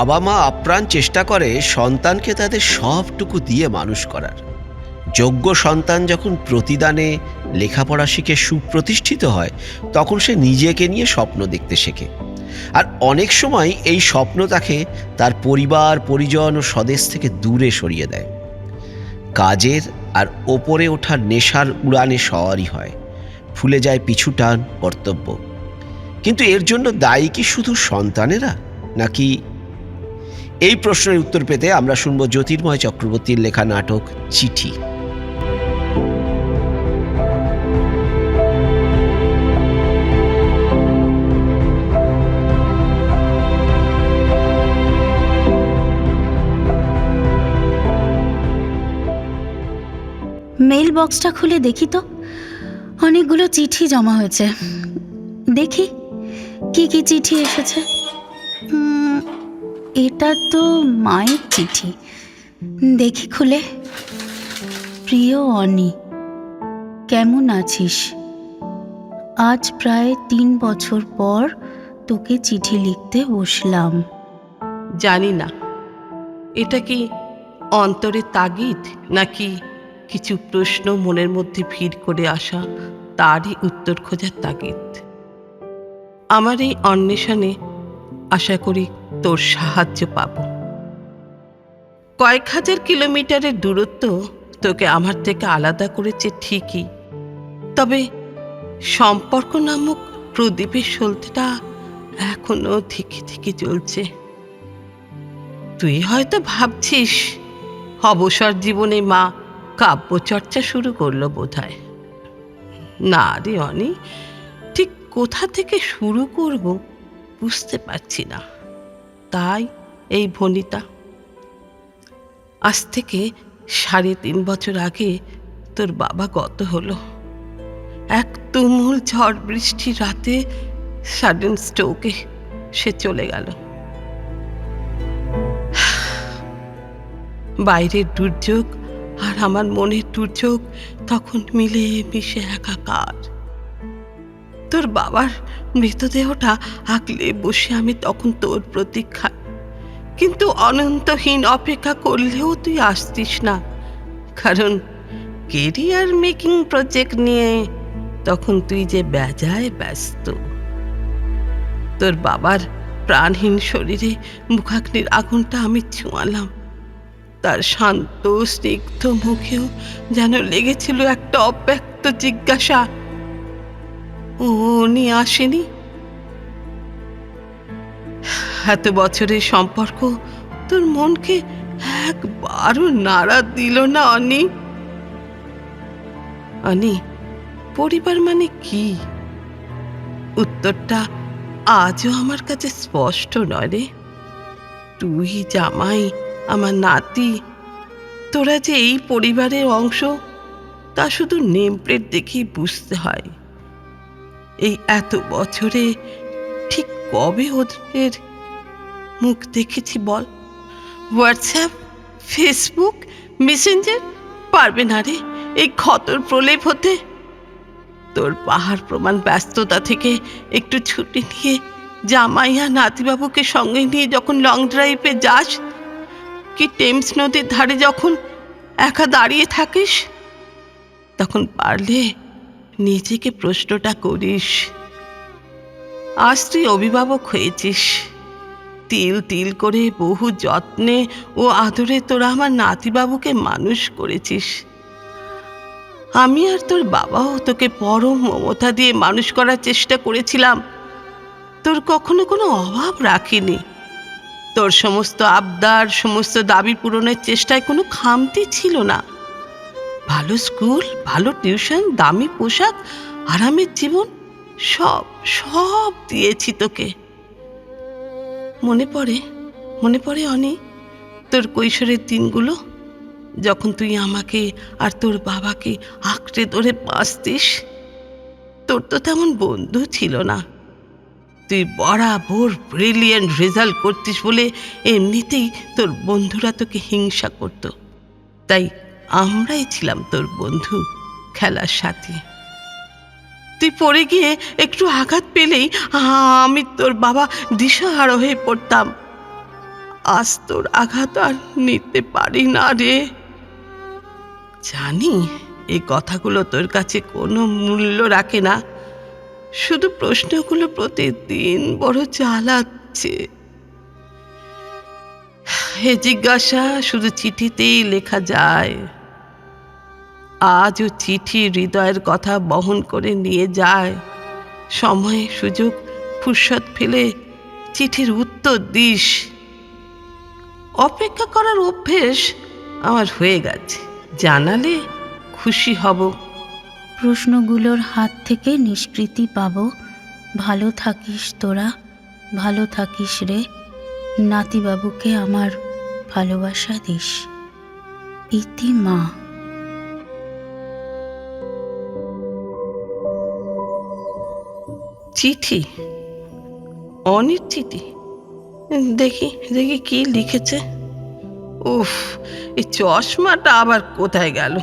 বাবা মা আপ্রাণ চেষ্টা করে সন্তানকে তাদের সবটুকু দিয়ে মানুষ করার। যোগ্য সন্তান যখন প্রতিদানে লেখাপড়া শিখে সুপ্রতিষ্ঠিত হয়, তখন সে নিজেকে নিয়ে স্বপ্ন দেখতে শেখে। আর অনেক সময় এই স্বপ্ন তাকে তার পরিবার, পরিজন ও স্বদেশ থেকে দূরে সরিয়ে দেয়। কাজের আর ওপরে ওঠার নেশার উড়ানে সওয়ারি হয়। ফুলে যায় পিছু টান কর্তব্য। কিন্তু এর জন্য দায়ী কি শুধু সন্তানেরা, নাকি এই প্রশ্নের উত্তর পেতে আমরা শুনব জ্যোতির্ময় চক্রবর্তীর লেখা নাটক চিঠি। মেল বক্সটা খুলে দেখি তো। অনেকগুলো চিঠি জমা হয়েছে। দেখি কি কি চিঠি এসেছে। এটা তো মায়ের চিঠি। দেখি খুলে। প্রিয় অনি, কেমন আছিস? আজ প্রায় তিন বছর পর তোকে চিঠি লিখতে বসলাম। জানি না। এটা কি অন্তরে তাগিদ, নাকি কিছু প্রশ্ন মনের মধ্যে ভিড় করে আসা তারই উত্তর খোঁজার তাগিদ? আমার এই অন্বেষণে আশা করি তোর সাহায্য পাব। কয়েক হাজার কিলোমিটারের দূরত্ব তোকে আমার থেকে আলাদা করেছে ঠিকই। তবে সম্পর্ক নামক প্রদীপের সলতেটা এখনও থেকে থেকে চলছে। তুই হয়তো ভাবছিস, অবসর জীবনে মা কাব্যচর্চা শুরু করল বোধহয়। না রে অনি, ঠিক কোথা থেকে শুরু করব বুঝতে পারছি না। তাই এই ভনিতা আজ থেকে সাড়ে তিন বছর আগে তোর বাবা গত হলো। এক তুমুল ঝড় বৃষ্টির রাতে সাডেন স্ট্রোকে সে চলে গেল। বাইরের দুর্যোগ আর আমার মনের দুর্যোগ তখন মিলে মিশে একাকার। তোর বাবার মৃতদেহটা আঁকলে বসে আমি তখন তোর প্রতীক্ষা কিন্তু অনন্তহীন অপেক্ষা করলেও তুই আসতিস না। কারণ কেরিয়ার মেকিং প্রজেক্ট নিয়ে তখন তুই যে বেজায় ব্যস্ত। তোর বাবার প্রাণহীন শরীরে মুখাগ্নির আগুনটা আমি ছোঁয়ালাম। তার শান্ত, স্নিগ্ধ মুখেও যেন লেগেছিল একটা অব্যক্ত জিজ্ঞাসা। উনি আসেনি? এত বছরের সম্পর্ক, তোর মনকে একবারও নাড়া দিল না, অনি। অনি, পরিবার মানে কি? উত্তরটা আজও আমার কাছে স্পষ্ট নয় রে। তুই, জামাই, আমার নাতি, তোরা যে এই পরিবারের অংশ, তা শুধু নেম প্লেট দেখেই বুঝতে হয়। এই এত বছরে ঠিক কবে ওদের মুখ দেখেছি বল? WhatsApp, Facebook, Messenger? পারবে না রে, এই ক্ষতর প্রলেপ হতে। তোর পাহাড় প্রমাণ ব্যস্ততা থেকে একটু ছুটি নিয়ে জামাইয়া নাতিবাবুকে সঙ্গে নিয়ে যখন লং ড্রাইভে যাস, কি টেমস নদীর ধারে যখন একা দাঁড়িয়ে থাকিস, তখন পারলে নিজেকে প্রশ্নটা করিস। আজ তুই অভিভাবক হয়েছিস। তিল তিল করে বহু যত্নে ও আদরে তোরা আমার নাতিবাবুকে মানুষ করেছিস। আমি আর তোর বাবাও তোকে পরম মমতা দিয়ে মানুষ করার চেষ্টা করেছিলাম। তোর কখনো কোনো অভাব রাখিনি। তোর সমস্ত আবদার, সমস্ত দাবি পূরণের চেষ্টায় কোনো খামতি ছিল না। ভালো স্কুল, ভালো টিউশন, দামি পোশাক, আরামের জীবন, সব সব দিয়েছি তোকে। মনে পড়ে মনে পড়ে অনেক তোর কৈশোরের দিনগুলো, যখন তুই আমাকে আর তোর বাবাকে আঁকড়ে ধরে বাঁচতিস। তোর তো তেমন বন্ধু ছিল না। তুই বরাবর ব্রিলিয়েন্ট রেজাল্ট করতিস বলে এমনিতেই তোর বন্ধুরা তোকে হিংসা করত। তাই আমরাই ছিলাম তোর বন্ধু খেলার সাথী। তুই পড়ে গিয়ে একটু আঘাত পেলেই আমি তোর বাবা দিশাহারা হয়ে পড়তাম। আজ তোর আঘাত আর নিতে পারি না রে। জানি এই কথাগুলো তোর কাছে কোনো মূল্য রাখে না। শুধু প্রশ্নগুলো প্রতিদিন বড় জ্বালাচ্ছে এ জিজ্ঞাসা শুধু চিঠিতেই লেখা যায়। আজও চিঠি হৃদয়ের কথা বহন করে নিয়ে যায়। সময় সুযোগ ফুরসত ফেলে চিঠির উত্তর দিস। অপেক্ষা করার অভ্যেস আমার হয়ে গেছে। জানালে খুশি হব। প্রশ্নগুলোর হাত থেকে নিষ্কৃতি পাব। ভালো থাকিস তোরা, ভালো থাকিস রে। নাতিবাবুকে আমার ভালোবাসা দিস। ইতি মা। চিঠি? অনির চিঠি? দেখি দেখি কি লিখেছে। উফ, এই চশমাটা আবার কোথায় গেল?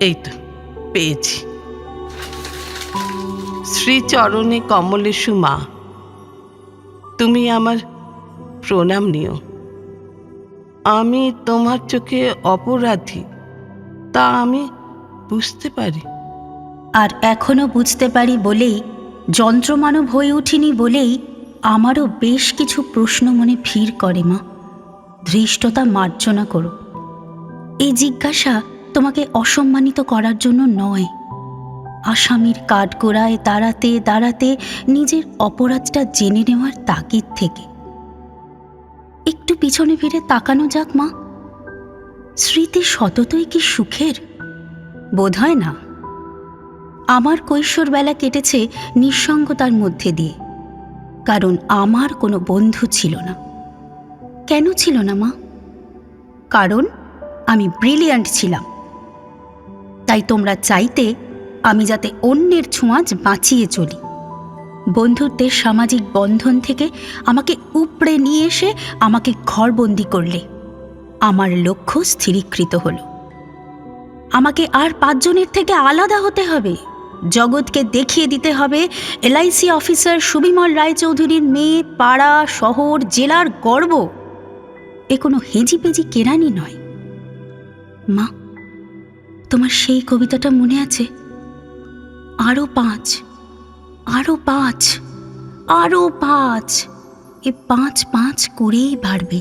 এই তো, পেয়েছি। শ্রীচরণে কমলেশু মা, তুমি আমার প্রণাম নিও। আমি তোমার চোখে অপরাধী, তা আমি বুঝতে পারি। আর এখনও বুঝতে পারি বলেই যন্ত্রমানব হয়ে উঠিনি বলেই আমারও বেশ কিছু প্রশ্ন মনে ভিড় করে মা। ধৃষ্টতা মার্জনা করো। এই জিজ্ঞাসা তোমাকে অসম্মানিত করার জন্য নয়। আসামির কাঠগোড়ায় দাঁড়াতে দাঁড়াতে নিজের অপরাধটা জেনে নেওয়ার তাগিদ থেকে। একটু পিছনে ফিরে তাকানো যাক মা। স্মৃতি সততই কি সুখের? বোধ হয় না। আমার কৈশোরবেলা কেটেছে নিঃসঙ্গতার মধ্যে দিয়ে। কারণ আমার কোনো বন্ধু ছিল না। কেন ছিল না, মা? কারণ আমি ব্রিলিয়ান্ট ছিলাম। তাই তোমরা চাইতে আমি যাতে অন্যের ছোঁয়াচ বাঁচিয়ে চলি। বন্ধুত্বের সামাজিক বন্ধন থেকে আমাকে উপড়ে নিয়ে এসে আমাকে ঘরবন্দি করলে। আমার লক্ষ্য স্থিরীকৃত হলো। আমাকে আর পাঁচজনের থেকে আলাদা হতে হবে। জগৎকে দেখিয়ে দিতে হবে। এলআইসি অফিসার সুবিমল রায়চৌধুরীর মেয়ে পাড়া শহর জেলার গর্ব। এ কোনো হেজিপেজি কেরানি নয়। মা, তোমার সেই কবিতাটা মনে আছে? আরও পাঁচ আরও পাঁচ আরও পাঁচ। এ পাঁচ পাঁচ করেই বাড়বে।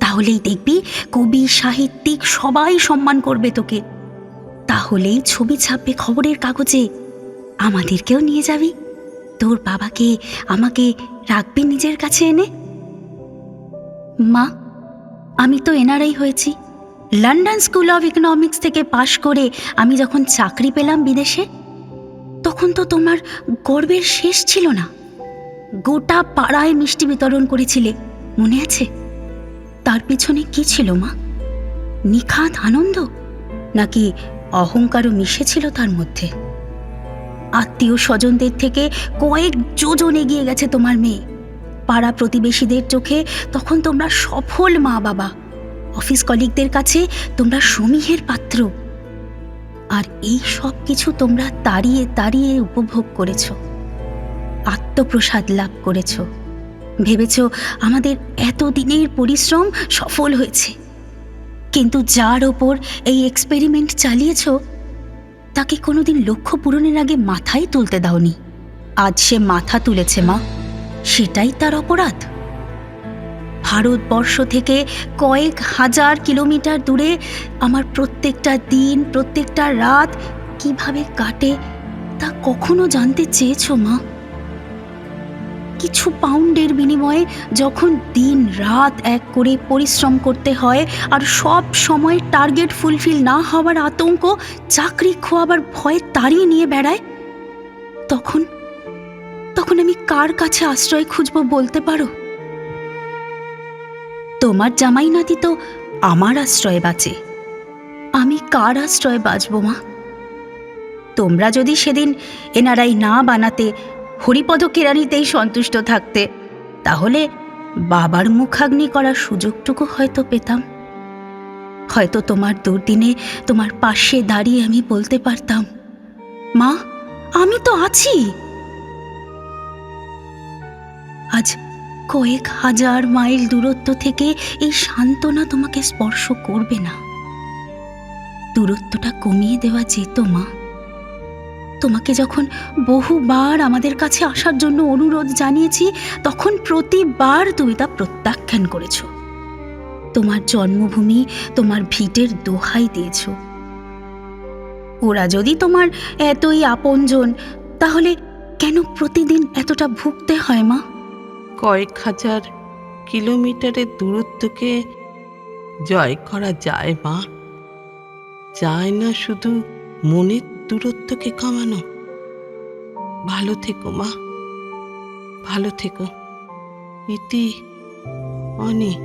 তাহলেই দেখবি কবি, সাহিত্যিক সবাই সম্মান করবে তোকে। তাহলেই ছবি ছাপবে খবরের কাগজে। আমাদেরকেও নিয়ে যাবি। তোর বাবাকে আমাকে রাখবি নিজের কাছে এনে? মা, আমি তো এনআরআই হয়েছি। লন্ডন স্কুল অফ ইকোনমিক্স থেকে পাশ করে আমি যখন চাকরি পেলাম বিদেশে, তখন তো তোমার গর্বের শেষ ছিল না। গোটা পাড়ায় মিষ্টি বিতরণ করেছিলে, মনে আছে? তার পিছনে কি ছিল মা? নিখাত আনন্দ, নাকি অহংকারও মিশেছিল তার মধ্যে? আত্মীয় স্বজনদের থেকে কয়েক যোজন এগিয়ে গেছে তোমার মেয়ে। পাড়া প্রতিবেশীদের চোখে তখন তোমরা সফল মা বাবা। অফিস কলিগদের কাছে তোমরা সমীহের পাত্র। আর এই সব কিছু তোমরা তাড়িয়ে তাড়িয়ে উপভোগ করেছ। আত্মপ্রসাদ লাভ করেছ। ভেবেছ আমাদের এতদিনের পরিশ্রম সফল হয়েছে। কিন্তু যার ওপর এই এক্সপেরিমেন্ট চালিয়েছ তাকে কোনোদিন লক্ষ্য পূরণের আগে মাথাই তুলতে দাওনি। আজ সে মাথা তুলেছে, মা। সেটাই তার অপরাধ। ভারতবর্ষ থেকে কয়েক হাজার কিলোমিটার দূরে আমার প্রত্যেকটা দিন, প্রত্যেকটা রাত কীভাবে কাটে তা কখনো জানতে চেয়েছো, মা? কিছু পাউন্ডের বিনিময়ে যখন দিন রাত এক করে পরিশ্রম করতে হয় আর সব সময় টার্গেট ফুলফিল না হওয়ার আতঙ্ক চাকরি খোয়াবার ভয় তাড়িয়ে নিয়ে বেড়ায়, তখন তখন আমি কার কাছে আশ্রয় খুঁজব বলতে পারো? তোমার জামাই নাতি তো আমার আশ্রয় বাঁচে। আমি কার আশ্রয় বাঁচব মা? তোমরা যদি সেদিন এনারাই না বানাতে হরিপদ কেরানিতেই সন্তুষ্ট থাকতে, তাহলে বাবার মুখাগ্নি করার সুযোগটুকু হয়তো পেতাম। হয়তো তোমার দুর্দিনে তোমার পাশে দাঁড়িয়ে আমি বলতে পারতাম, মা, আমি তো আছি। আজ কয়েক হাজার মাইল দূরত্ব থেকে এই সান্ত্বনা তোমাকে স্পর্শ করবে না। দূরত্বটা কমিয়ে দেওয়া যেত, মা। তোমাকে যখন বহুবার আমাদের কাছে আসার জন্য অনুরোধ জানিয়েছি, তখন প্রতিবার তুমি তা প্রত্যাখ্যান করেছ। তোমার জন্মভূমি, তোমার ভিটের দোহাই দিয়েছ। ওরা যদি তোমার এতই আপনজন, তাহলে কেন প্রতিদিন এতটা ভুগতে হয় মা? কয়েক হাজার কিলোমিটারের দূরত্বকে জয় করা যায় মা। যায় না শুধু মনের দূরত্বকে কমানো। ভালো থেকো মা। ভালো থেকো। ইতি অনি।